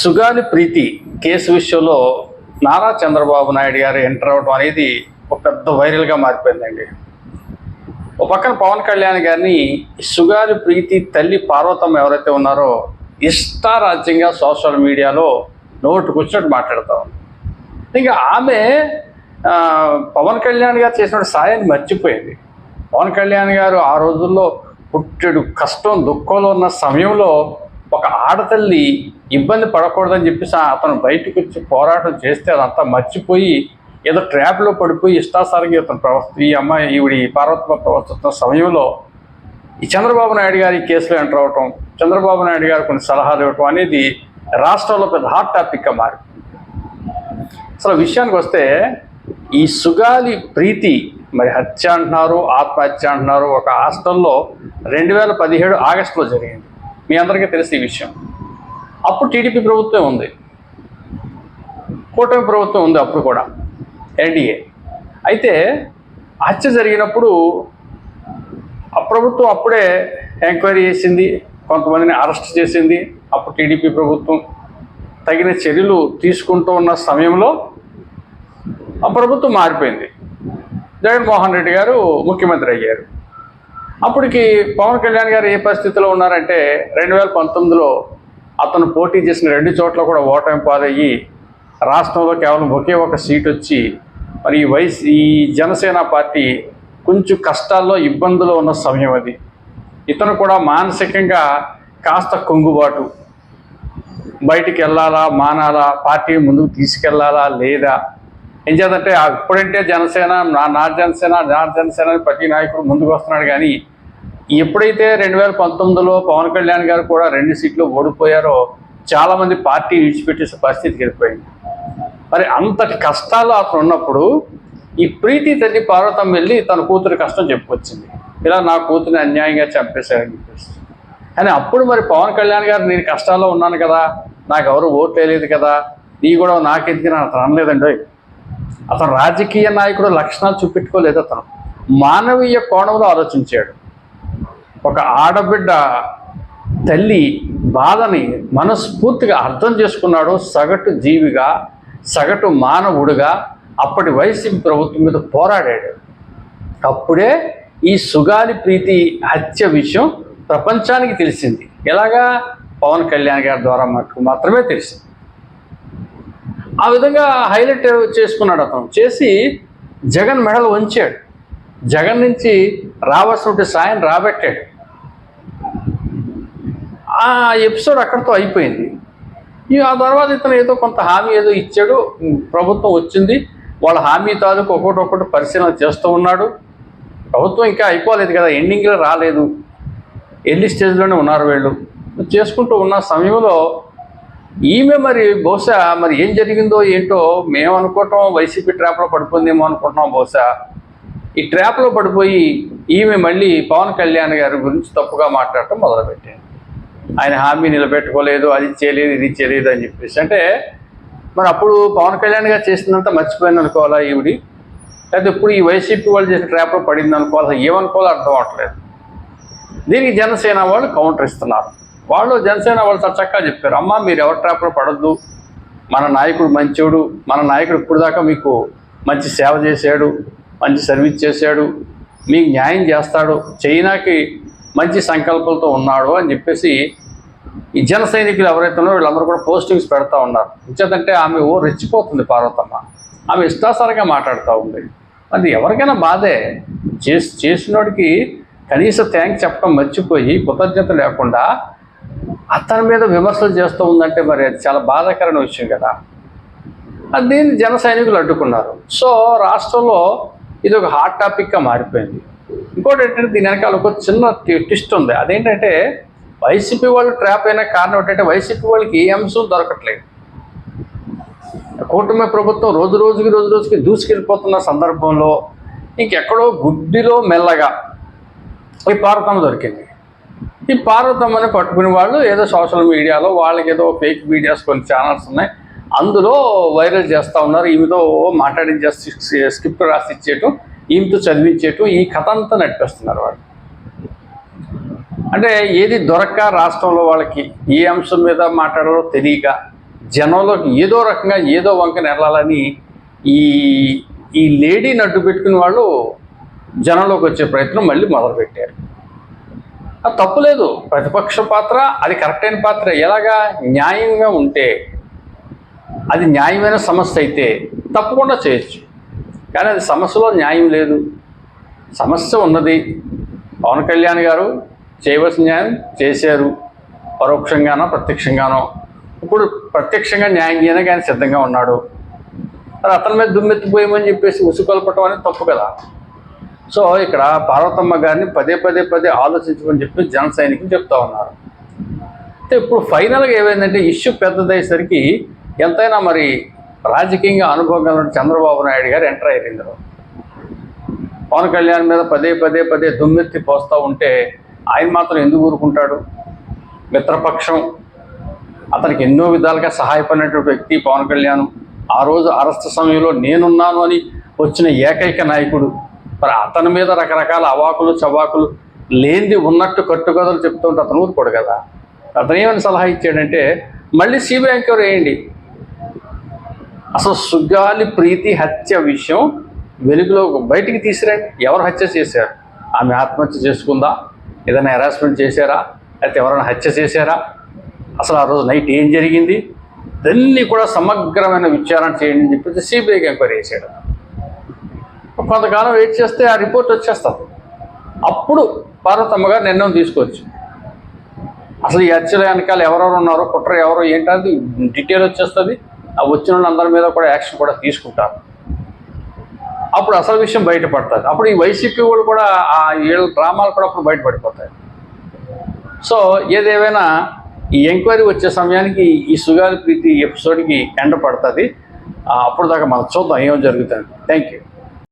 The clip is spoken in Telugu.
సుగాలి ప్రీతి కేసు విషయంలో నారా చంద్రబాబు నాయుడు గారు ఎంటర్ అవడం అనేది ఒక పెద్ద వైరల్గా మారిపోయిందండి. ఒక పక్కన పవన్ కళ్యాణ్ గారిని సుగాలి ప్రీతి తల్లి పార్వతమ్మ ఎవరైతే ఉన్నారో ఇష్టారాజ్యంగా సోషల్ మీడియాలో నోటుకొచ్చినట్టు మాట్లాడుతూ ఉంది ఇంకా ఆమె పవన్ కళ్యాణ్ గారు చేసిన సాయాన్ని మర్చిపోయింది. పవన్ కళ్యాణ్ గారు ఆ రోజుల్లో పుట్టెడు కష్టం దుఃఖంలో ఉన్న సమయంలో ఒక ఆడతల్లి ఇబ్బంది పడకూడదని చెప్పేసి అతను బయటకు వచ్చి పోరాటం చేస్తే అదంతా మర్చిపోయి ఏదో ట్రాప్లో పడిపోయి ఇష్టాసారంగా ఇతను ప్రవర్తి ఈ అమ్మాయి ఈవిడి పార్వతమ్మ ప్రవర్తిస్తున్న సమయంలో ఈ చంద్రబాబు నాయుడు గారి కేసులో ఎంటర్ అవటం చంద్రబాబు నాయుడు గారు కొన్ని సలహాలు ఇవ్వటం అనేది రాష్ట్రంలో పెద్ద హాట్ టాపిక్గా మారింది అసలు విషయానికి వస్తే ఈ సుగాలి ప్రీతి మరి హత్య అంటున్నారు ఆత్మహత్య అంటున్నారు ఒక హాస్టల్లో రెండు వేల పదిహేడు ఆగస్టులో జరిగింది. మీ అందరికీ తెలిసి ఈ విషయం. అప్పుడు టీడీపీ ప్రభుత్వం ఉంది. కూటమి ప్రభుత్వం ఉంది అప్పుడు కూడా. ఎన్డీఏ. అయితే హత్య జరిగినప్పుడు ఆ ప్రభుత్వం అప్పుడే ఎంక్వైరీ చేసింది. కొంతమందిని అరెస్ట్ చేసింది. అప్పుడు టీడీపీ ప్రభుత్వం తగిన చర్యలు తీసుకుంటూ ఉన్న సమయంలో ఆ ప్రభుత్వం మారిపోయింది. జగన్మోహన్ రెడ్డి గారు ముఖ్యమంత్రి అయ్యారు. అప్పటికి పవన్ కళ్యాణ్ గారు ఏ పరిస్థితిలో ఉన్నారంటే రెండు వేల పంతొమ్మిదిలో అతను పోటీ చేసిన రెండు చోట్ల కూడా ఓటమి పాలయ్యి రాష్ట్రంలో కేవలం ఒకే ఒక సీట్ వచ్చి మరి ఈ వైస్ ఈ జనసేన పార్టీ కొంచెం కష్టాల్లో ఇబ్బందులో ఉన్న సమయం అది. ఇతను కూడా మానసికంగా కాస్త కొంగుబాటు. బయటికి వెళ్ళాలా మానాలా పార్టీ ముందుకు తీసుకెళ్ళాలా లేదా? ఏం చేద్దంటే ఇప్పుడంటే జనసేన నా నా జనసేన నా జనసేన అని ప్రతి నాయకుడు ముందుకు వస్తున్నాడు కానీ ఎప్పుడైతే రెండు వేల పంతొమ్మిదిలో పవన్ కళ్యాణ్ గారు కూడా రెండు సీట్లు ఓడిపోయారో చాలామంది పార్టీ విడిచిపెట్టేసే పరిస్థితికి వెళ్ళిపోయింది మరి అంతటి కష్టాలు అతను ఉన్నప్పుడు ఈ ప్రీతి తల్లి పార్వతం వెళ్ళి తన కూతురు కష్టం చెప్పుకొచ్చింది. ఇలా నా కూతురిని అన్యాయంగా చంపేశారని చెప్పేసి. కానీ అప్పుడు మరి పవన్ కళ్యాణ్ గారు నేను కష్టాల్లో ఉన్నాను కదా నాకు ఎవరు ఓట్లు వేయలేదు కదా నీ కూడా నాకెందుకు అతను అనలేదండి. అతను రాజకీయ నాయకుడు లక్షణాలు చూపెట్టుకోలేదు అతను. మానవీయ కోణంలో ఆలోచించాడు. ఒక ఆడబిడ్డ తల్లి బాధని మనస్ఫూర్తిగా అర్థం చేసుకున్నాడు సగటు జీవిగా సగటు మానవుడిగా అప్పటి వైసీపీ ప్రభుత్వం మీద పోరాడాడు. అప్పుడే ఈ సుగాలి ప్రీతి హత్య విషయం ప్రపంచానికి తెలిసింది. ఎలాగా? పవన్ కళ్యాణ్ గారి ద్వారా మాకు మాత్రమే తెలిసింది. ఆ విధంగా హైలైట్ చేసుకున్నాడు అతను. చేసి జగన్ మెడలు వంచాడు. జగన్ నుంచి రావాల్సిన సాయం రాబెట్టాడు. ఆ ఎపిసోడ్ అక్కడితో అయిపోయింది. ఇక ఆ తర్వాత ఇతను ఏదో కొంత హామీ ఏదో ఇచ్చాడు. ప్రభుత్వం వచ్చింది. వాళ్ళ హామీ తాలూకు ఒక్కొక్కటి ఒక్కొక్కటి పరిశీలన చేస్తూ ఉన్నాడు. ప్రభుత్వం ఇంకా అయిపోలేదు కదా ఎండింగ్లో రాలేదు. ఎర్లీ స్టేజ్లోనే ఉన్నారు వీళ్ళు. చేసుకుంటూ ఉన్న సమయంలో ఈమె మరి బహుశా మరి ఏం జరిగిందో ఏంటో మేము అనుకోవటం వైసీపీ ట్రాప్లో పడిపోయిందేమో అనుకుంటున్నాం బహుశా. ఈ ట్రాప్లో పడిపోయి ఈమె మళ్ళీ పవన్ కళ్యాణ్ గారి గురించి తప్పుగా మాట్లాడటం మొదలుపెట్టింది ఆయన హామీ నిలబెట్టుకోలేదు అది చేయలేదు ఇది చేయలేదు అని చెప్పేసి. అంటే మరి అప్పుడు పవన్ కళ్యాణ్ గారు చేసినంత మర్చిపోయింది అనుకోవాలా ఈవిడి? లేకపోతే ఇప్పుడు ఈ వైసీపీ వాళ్ళు చేసిన ట్రాప్లో పడింది అనుకోవాలి? ఏమనుకోవాలో అర్థం అవట్లేదు. దీనికి జనసేన వాళ్ళు కౌంటర్ ఇస్తున్నారు. వాళ్ళు జనసేన వాళ్ళు చక్కగా చెప్పారు. అమ్మ మీరు ఎవరి ట్రాప్లో పడద్దు. మన నాయకుడు మంచోడు. మన నాయకుడు ఇప్పుడు దాకా మీకు మంచి సేవ చేశాడు మంచి సర్వీస్ చేశాడు. మీకు న్యాయం చేస్తాడు. చైనాకి మంచి సంకల్పంతో ఉన్నాడు అని చెప్పేసి ఈ జన సైనికులు ఎవరైతే ఉన్నారో వీళ్ళందరూ కూడా పోస్టింగ్స్ పెడతా ఉన్నారు. ఇచ్చేదంటే ఆమె ఓ రెచ్చిపోతుంది పార్వతమ్మ. ఆమె ఇష్టాసారంగా మాట్లాడుతూ ఉంది. అది ఎవరికైనా బాధే. చేసి చేసినోడికి కనీస థ్యాంక్ చెప్పడం మర్చిపోయి కృతజ్ఞత లేకుండా అతని మీద విమర్శలు చేస్తూ ఉందంటే మరి అది చాలా బాధాకరమైన విషయం కదా. అది దీన్ని జన సైనికులు అడ్డుకున్నారు. సో రాష్ట్రంలో ఇది ఒక హాట్ టాపిక్గా మారిపోయింది. ఇంకోటి ఏంటంటే దీని వెనకాల ఒక చిన్న ట్విస్ట్ ఉంది. అదేంటంటే వైసీపీ వాళ్ళు ట్రాప్ అయిన కారణం ఏంటంటే వైసీపీ వాళ్ళకి ఏ అంశం దొరకట్లేదు. కూటమి ప్రభుత్వం రోజు రోజుకి రోజు రోజుకి దూసుకెళ్ళిపోతున్న సందర్భంలో ఇంకెక్కడో గుడ్డిలో మెల్లగా ఈ పార్వతమ్మ దొరికింది. ఈ పార్వతమ్మని పట్టుకునే వాళ్ళు ఏదో సోషల్ మీడియాలో వాళ్ళకి ఏదో ఫేక్ మీడియాస్ కొన్ని ఛానల్స్ ఉన్నాయి. అందులో వైరల్ చేస్తూ ఉన్నారు. ఈమెతో మాట్లాడించేసి స్క్రిప్ట్ రాసి ఇచ్చేయటం ఈమెతో చదివించేయటం ఈ కథ అంతా నడిపేస్తున్నారు వాళ్ళు. అంటే ఏది దొరక్క రాష్ట్రంలో వాళ్ళకి ఏ అంశం మీద మాట్లాడాలో తెలియక జనంలోకి ఏదో రకంగా ఏదో వంక నెరలాలని ఈ ఈ లేడీని అడ్డు పెట్టుకుని వాళ్ళు జనంలోకి వచ్చే ప్రయత్నం మళ్ళీ మొదలుపెట్టారు. అది తప్పులేదు ప్రతిపక్ష పాత్ర అది కరెక్ట్ అయిన పాత్ర. ఎలాగా? న్యాయంగా ఉంటే అది న్యాయమైన సమస్య అయితే తప్పకుండా చేయొచ్చు. కానీ అది సమస్యలో న్యాయం లేదు. సమస్య ఉన్నది. పవన్ కళ్యాణ్ గారు చేయవలసిన న్యాయం చేశారు. పరోక్షంగానో ప్రత్యక్షంగానో. ఇప్పుడు ప్రత్యక్షంగా న్యాయం చేయడానికి ఆయన సిద్ధంగా ఉన్నాడు. మరి అతని మీద దుమ్మెత్తిపోయామని చెప్పేసి ఉసుకొల్పటం అనేది తప్పు కదా. సో ఇక్కడ పార్వతమ్మ గారిని పదే పదే పదే ఆలోచించమని చెప్పి జన సైనికులు చెప్తా ఉన్నారు. అయితే ఇప్పుడు ఫైనల్గా ఏమైందంటే ఇష్యూ పెద్దదయ్యేసరికి ఎంతైనా మరి రాజకీయంగా అనుభవం కలిగిన చంద్రబాబు నాయుడు గారు ఎంటర్ అయ్యారు ఇందులో. పవన్ కళ్యాణ్ మీద పదే పదే పదే దుమ్మెత్తి పోస్తూ ఉంటే ఆయన మాత్రం ఎందుకు ఊరుకుంటాడు? మిత్రపక్షం అతనికి ఎన్నో విధాలుగా సహాయపడినటువంటి వ్యక్తి పవన్ కళ్యాణ్. ఆ రోజు అరెస్ట్ సమయంలో నేనున్నాను అని వచ్చిన ఏకైక నాయకుడు. మరి అతని మీద రకరకాల అవాకులు చవాకులు లేనిది ఉన్నట్టు కట్టుకథలు చెప్తుంటే అతను ఊరుకోడు కదా? అతను ఏమని సలహా ఇచ్చాడంటే మళ్ళీ సిబిఐ ఎంక్వైరీ వేయండి అసలు సుగాలి ప్రీతి హత్య విషయం వెలుగులో బయటికి తీసిరండి. ఎవరు హత్య చేశారు? ఆమె ఆత్మహత్య చేసుకుందా? ఏదైనా హెరాస్మెంట్ చేశారా? లేకపోతే ఎవరైనా హత్య చేశారా? అసలు ఆ రోజు నైట్ ఏం జరిగింది? దాన్ని కూడా సమగ్రమైన విచారణ చేయండి అని చెప్పేసి సిబిఐకి ఎంక్వైరీ చేశాడు. కొంతకాలం వెయిట్ చేస్తే ఆ రిపోర్ట్ వచ్చేస్తుంది అప్పుడు పార్వతమ్మ గారు నిర్ణయం తీసుకోవచ్చు. అసలు ఈ హత్యల వెనకాల ఎవరెవరు ఉన్నారో కుట్ర ఎవరో ఏంటనేది డీటెయిల్ వచ్చేస్తుంది. ఆ వచ్చిన వాళ్ళందరి మీద కూడా యాక్షన్ కూడా తీసుకుంటారు. అప్పుడు అసలు విషయం బయటపడుతుంది. అప్పుడు ఈ వైసీపీ వాళ్ళు కూడా ఆ ఏళ్ళ డ్రామాలు కూడా అప్పుడు బయటపడిపోతాయి. సో ఏదేమైనా ఈ ఎంక్వైరీ వచ్చే సమయానికి ఈ సుగాలి ప్రీతి ఎపిసోడ్కి ఎండ పడుతుంది. అప్పుడు దాకా మనం చూద్దాం ఏం జరుగుతుంది. Thank you